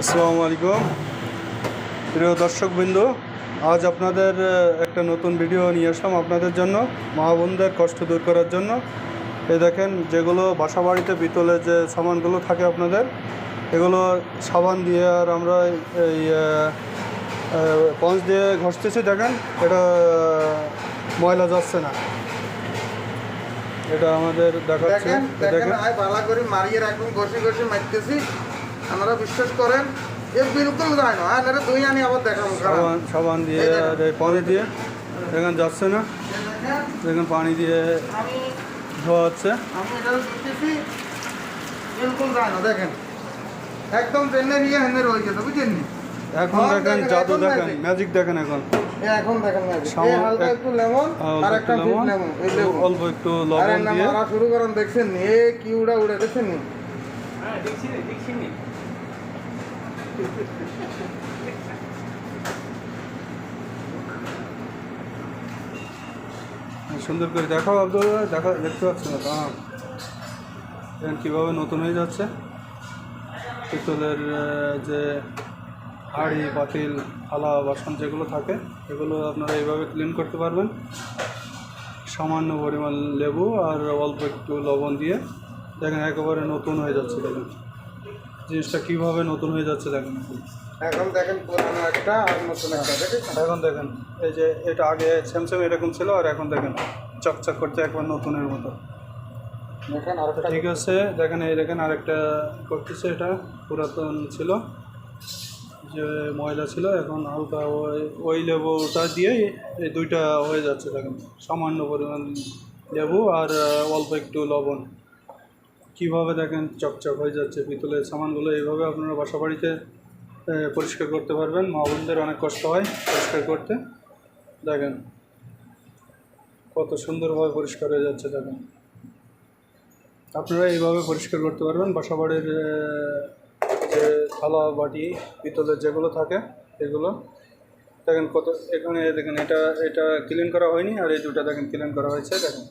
আসসালামু আলাইকুম। প্রিয় দর্শকবৃন্দ আজ আপনাদের একটা নতুন ভিডিও নিয়ে আসলাম আপনাদের জন্য মা বোনদের কষ্ট দূর করার জন্য। এই দেখেন যেগুলো বাসা বাড়িতে পিতলের যে সামানগুলো থাকে আপনাদের এগুলো সাবান দিয়ে আর আমরা এই পঞ্চ দিয়ে ঘষতেছি দেখেন এটা ময়লা যাচ্ছে না। এটা আমাদের দেখাচ্ছে দেখেন বালা করে মারিয়ে রাখুন ঘষি ঘষি মারতেছি। আপনারা বিশ্বাস করেন এ বিলকুল যায় না। আর এটা দুই আনি আবার দেখাবো সাবান সাবান দিয়ে পানি দিয়ে দেখেন যাচ্ছে না। দেখেন, পানি দিয়ে ধোয়া হচ্ছে। আমি এটা বিলকুল যায় না দেখেন। একদম ট্রেনের নিয়ে হেনে রয়ে গেছে বুঝছেন নি? এখন হ্যাঁ, দেখেন জাদু দেখেন ম্যাজিক দেখেন এখন। এ এখন দেখেন magic। হালকা একটু লেমন আর একটা লেমন, অল্প একটু লবণ নাম দিয়ে। শুরু করেন দেখছেন নি? এ কি উড়া উড়ে দেখছেন নি। সুন্দর করে দেখাও, আব্দুল দেখা, দেখতে পাচ্ছি না হ্যাঁ দেখেন কীভাবে নতুন হয়ে যাচ্ছে? পিতলের যে হাঁড়ি পাতিল থালা, বাসন যেগুলো থাকে, এগুলো আপনারা এইভাবে ক্লিন করতে পারবেন। সামান্য পরিমাণ লেবু আর অল্প একটু লবণ দিয়ে। দেখেন, একেবারে নতুন হয়ে যাচ্ছে দেখেন। জিনিসটা কীভাবে নতুন হয়ে যাচ্ছে দেখেন এখন দেখেন পুরানো একটা আর নতুন একটা দেখেছেন? এখন দেখেন এই যে এটা আগে স্যামসাং এরকম ছিল আর এখন দেখেন চকচক করতে একবার নতুনের মতো। দেখেন আর একটা ঠিক আছে দেখেন এই দেখেন আরেকটা করতেছে এটা পুরাতন ছিল। যে ময়লা ছিল এখন হালকা ওই ওই লেবুটা দিয়ে এই দুইটা হয়ে যাচ্ছে দেখেন সামান্য পরিমাণ লেবু আর অল্প একটু লবণ। কীভাবে দেখেন চকচক হয়ে যাচ্ছে, পিতলের সামানগুলো এইভাবে আপনারা বাসা বাড়িতে পরিষ্কার করতে পারবেন। মা বোনদের অনেক কষ্ট হয় পরিষ্কার করতে। দেখেন কত সুন্দরভাবে পরিষ্কার হয়ে যাচ্ছে, দেখেন। আপনারা এইভাবে পরিষ্কার করতে পারবেন। বাসা বাড়ির যে থালা, বাটি, পিতলের যেগুলো থাকে, এগুলো। দেখেন কত, এখানে, দেখেন এটা এটা ক্লিন করা হয়নি, আর এই দুটো দেখেন ক্লিন করা হয়েছে, দেখেন।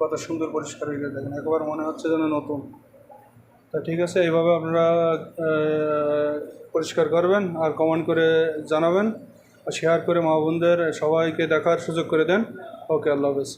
কত সুন্দর পরিষ্কার হয়ে গেছে দেখেন, একবার মনে হচ্ছে যেন নতুন। তা ঠিক আছে, এইভাবে আপনারা পরিষ্কার করবেন আর কমেন্ট করে জানাবেন আর শেয়ার করে মা বোনদের সবাইকে দেখার সুযোগ করে দেন। ওকে আল্লাহ হাফেজ।